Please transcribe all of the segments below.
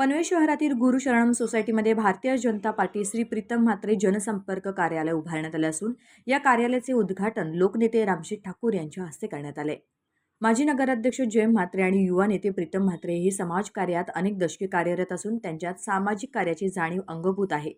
पनवेल शहरातील गुरु शरणम सोसायटीमध्ये भारतीय जनता पार्टी श्री प्रीतम म्हात्रे जनसंपर्क कार्यालय उभारण्यात आले असून या कार्यालयाचे उद्घाटन लोकनेते रामजी ठाकूर यांच्या हस्ते करण्यात आले. माजी नगराध्यक्ष जयम म्हात्रे आणि युवा नेते प्रीतम म्हात्रे हे समाजकार्यात अनेक दशके कार्यरत असून त्यांच्यात सामाजिक कार्याची जाणीव अंगभूत आहे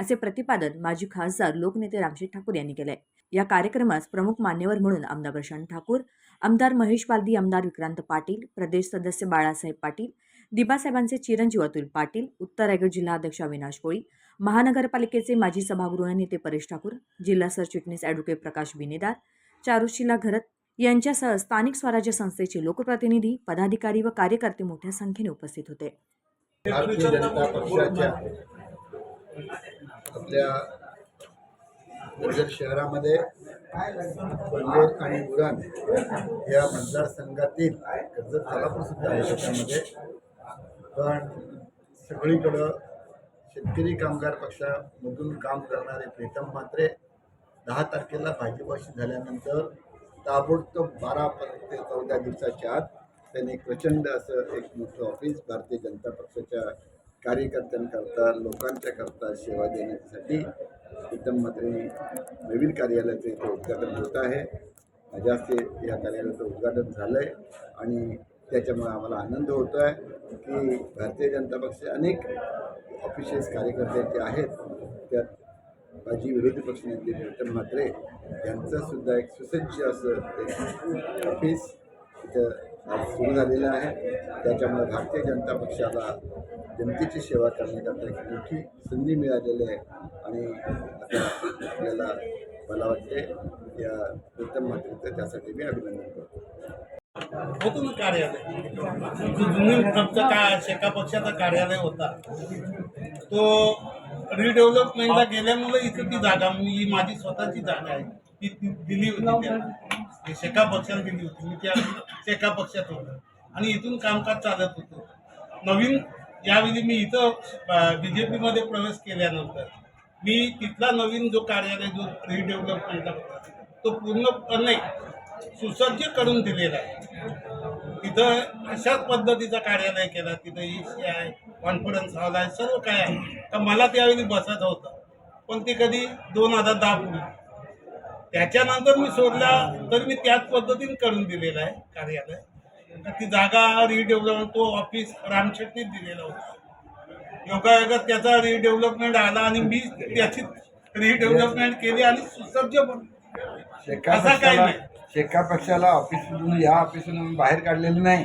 असे प्रतिपादन माजी खासदार लोकनेते रामजी ठाकूर यांनी केले या कार्यक्रमास प्रमुख मान्यवर म्हणून आमदार प्रशांत ठाकूर आमदार महेश पालदी आमदार विक्रांत पाटील प्रदेश सदस्य बाळासाहेब पाटील दिबासाहेबांचे चिरंजीव अतुल पाटील उत्तर रायगड जिल्हाध्यक्ष अविनाश कोळी महानगरपालिकेचे माजी सभागृह नेते परेश ठाकूर जिल्हा सरचिटणीस ॲडव्होकेट प्रकाश बिनेदार चारुशिला घरत यांच्यासह स्थानिक स्वराज्य संस्थेचे लोकप्रतिनिधी पदाधिकारी व कार्यकर्ते मोठ्या संख्येने उपस्थित होते. आपल्या शहरामध्ये पनवेल आणि उरण या मतदारसंघातील कर्जत सोलापूर सुद्धा पण सगळीकडं शेतकरी कामगार पक्षामधून काम करणारे प्रीतम मात्रे दहा तारखेला भाजपाशी झाल्यानंतर ताबडतोब बारापर्यंत ते चौदा दिवसाच्या आत त्यांनी प्रचंड असं एक मोठं ऑफिस भारतीय जनता पक्षाच्या कार्यकर्त्यांकरता लोकांच्या करता सेवा देण्यासाठी प्रीतम मात्रे नवीन कार्यालयाचं इथे उद्घाटन होत आहे. माझ्या हस्ते या कार्यालयाचं उद्घाटन झालं आहे आणि त्याच्यामुळे आम्हाला आनंद होतो आहे की भारतीय जनता पक्ष अनेक ऑफिशियल्स कार्यकर्ते आहेत त्यात माजी विरोधी पक्षनेते विठ्ठल म्हात्रे यांचंसुद्धा एक सुसज्ज असं एक ऑफिस इथं आज सुरू झालेलं आहे. त्याच्यामुळे भारतीय जनता पक्षाला जनतेची सेवा करण्याकरता एक मोठी संधी मिळालेली आहे. आणि आता आपल्याला मला वाटते या प्रीतम म्हात्रेचं त्यासाठी मी अभिनंदन करतो. होतो ना कार्यालय. जुनी आमचा का शेका पक्षाचा कार्यालय होता. तो रिडेव्हलपमेंटला गेल्यामुळे इथं ती जागा मी माझी स्वतःची जागा आहे. ती ती दिली होती त्यांना ती शेका पक्षाला दिली होती. मी त्या शेका पक्षात होतो. आणि इथून कामकाज चालत होतं. नवीन यावेळी मी इथं बी जे पीमध्ये प्रवेश केल्यानंतर मी तिथला नवीन जो कार्यालय जो रिडेव्हलपमेंटला होता तो पूर्णपणे सुसज्ज करून दिलेला आहे. तिथं अशाच पद्धतीचं कार्यालय केलं तिथं ई सी आहे कॉन्फरन्स हॉल आहे सर्व काय आहे. तर मला त्यावेळी बसायचं होतं. पण ते कधी दोन हजार दहा पूर्वी त्याच्यानंतर मी सोडला तर मी त्याच पद्धतीने करून दिलेलं आहे कार्यालय. ती जागा रिडेव्हलपमेंट तो ऑफिस रामशेट्टीच दिलेला होता. योगायोगात त्याचा रिडेव्हलपमेंट आला आणि मी त्याची रिडेव्हलपमेंट केली आणि सुसज्ज. शेका असं काही नाही. शेका पक्षाला ऑफिसमधून या ऑफिसमधून बाहेर काढलेलं नाही.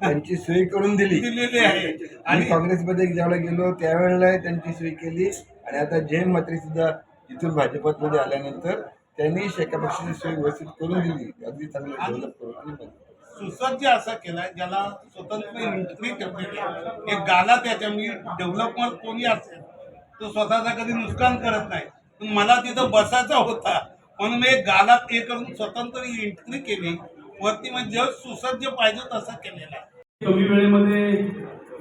त्यांची सोय करून दिली. दिलेली आहे. आणि काँग्रेसमध्ये ज्यावेळेला गेलो त्यावेळेला त्यांची सोय केली. आणि आता जैन मात्री सुद्धा इथून भाजपमध्ये आल्यानंतर त्यांनी शेका पक्षाची सोय व्यवस्थित करून दिली. अगदी चांगलं डेव्हलप करून. सुसज्ज असा केलाय ज्याला स्वतंत्र एंट्री ठेवलेली एक गाला त्याच्या मी डेव्हलपमेंट कोणी असेल तो स्वतःचा कधी नुकसान करत नाही. पण मला तिथं बसायचा होता. म्हणून मी एक गाला हे करून स्वतंत्र एंट्री केली. वरती म्हणजे सुसज्ज पाहिजे तसा केलेला आहे. कमी वेळेमध्ये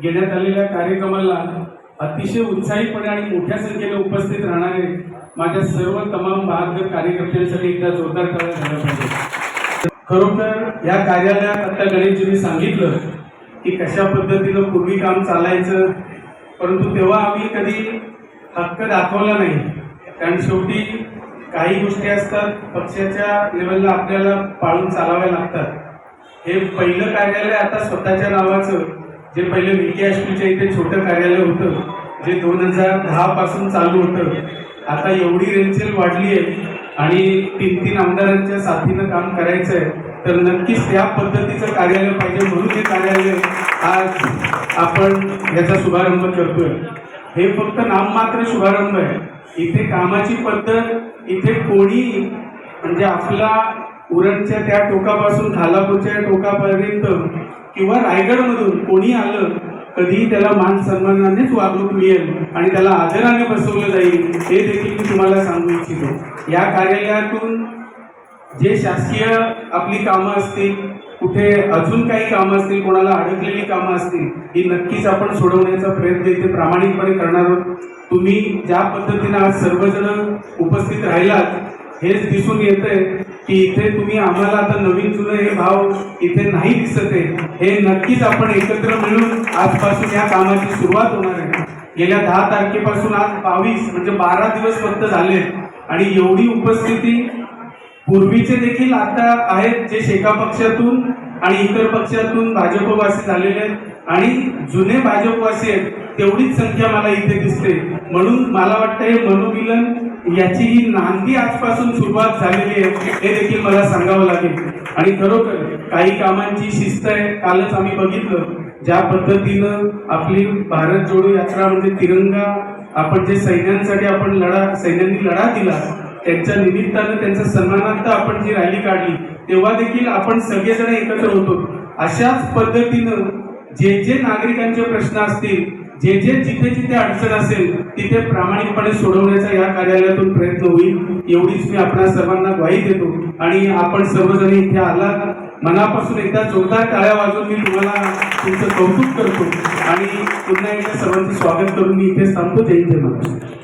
घेण्यात आलेल्या कार्यक्रमाला अतिशय उत्साहीपणे आणि मोठ्या संख्येने उपस्थित राहणारे माझ्या सर्व तमाम बहादर कार्यकर्त्यांसाठी एकदा जोरदार टाळ्या झाल्या पाहिजे. खरोखर या कार्यालयात आता गणेशजींनी सांगितलं की कशा पद्धतीनं पूर्वी काम चालायचं परंतु तेव्हा आम्ही कधी हक्क दाखवला नाही. कारण शेवटी काही गोष्टी असतात पक्षाच्या लेवलला आपल्याला पाळून चालाव्या लागतात. हे पहिलं कार्यालय आता स्वतःच्या नावाचं जे पहिलं विके हायस्कूलच्या इथे छोटं कार्यालय होतं जे दोन हजार दहा पासून चालू होतं. आता एवढी रेंचेल वाढली आहे आणि तीन तीन आमदारांच्या साथीनं काम करायचं आहे तर नक्कीच त्या पद्धतीचं कार्यालय पाहिजे म्हणून हे कार्यालय आज आपण याचा शुभारंभ करतोय. हे फक्त नाममात्र शुभारंभ आहे. इथे कामाची पद्धत इथे कोणी म्हणजे आपला उरणच्या त्या टोकापासून खालापूरच्या टोकापर्यंत किंवा रायगडमधून कोणी आलं कधीही त्याला मान सन्मानानेच वागणूक मिळेल आणि त्याला आदराने बसवलं जाईल हे देखील मी तुम्हाला सांगू इच्छितो. या कार्यालयातून जे शासकीय आपली कामं असतील कुठे अजून काही कामं असतील कोणाला अडकलेली कामं असतील ही नक्कीच आपण सोडवण्याचा प्रयत्न इथे प्रामाणिकपणे करणार आहोत. तुम्ही ज्या पद्धतीनं आज सर्वजण उपस्थित राहिलात हेच दिसून येतंय की इथे तुम्ही आम्हाला आता नवीन जुनं हे भाव इथे नाही दिसत आहे. हे नक्कीच आपण एकत्र मिळून आजपासून या कामाची सुरुवात होणार आहे. गेल्या दहा तारखेपासून आज बावीस म्हणजे बारा दिवस फक्त झाले आणि एवढी उपस्थिती पूर्वीचे देखील आता आहेत जे शेका पक्षातून आणि इतर पक्षातून भाजपवासी झालेले आहेत. आणि जुने भाजपवासी आहेत तेवढीच संख्या मला इथे दिसते. म्हणून मला वाटतं हे मनोमिलन याची ही नांदी आजपासून सुरुवात झालेली आहे हे देखील मला सांगावं लागेल. आणि खरोखर काही कामांची शिस्त आहे कालच आम्ही बघितलं. ज्या पद्धतीनं आपली भारत जोडो यात्रा म्हणजे तिरंगा आपण जे सैन्यांसाठी आपण लढा सैन्यांनी लढा दिला त्यांच्या निमित्तानं त्यांच्या सन्मानार्थ आपण जी रॅली काढली तेव्हा देखील आपण सगळेजण एकत्र होतो. अशाच पद्धतीनं जे जे नागरिकांचे प्रश्न असतील जे जे जिथे जिथे अडचण असेल तिथे प्रामाणिकपणे सोडवण्याचा या कार्यालयातून प्रयत्न होईल एवढीच मी आपल्या सर्वांना ग्वाही देतो. आणि आपण सर्वजण इथे आला मनापासून एकदा जोरदार टाळ्या वाजवून मी तुम्हाला तुमचं कौतुक करतो. आणि पुन्हा एकदा सर्वांचं स्वागत करून मी इथे थांबतो जय जय महाराष्ट्र.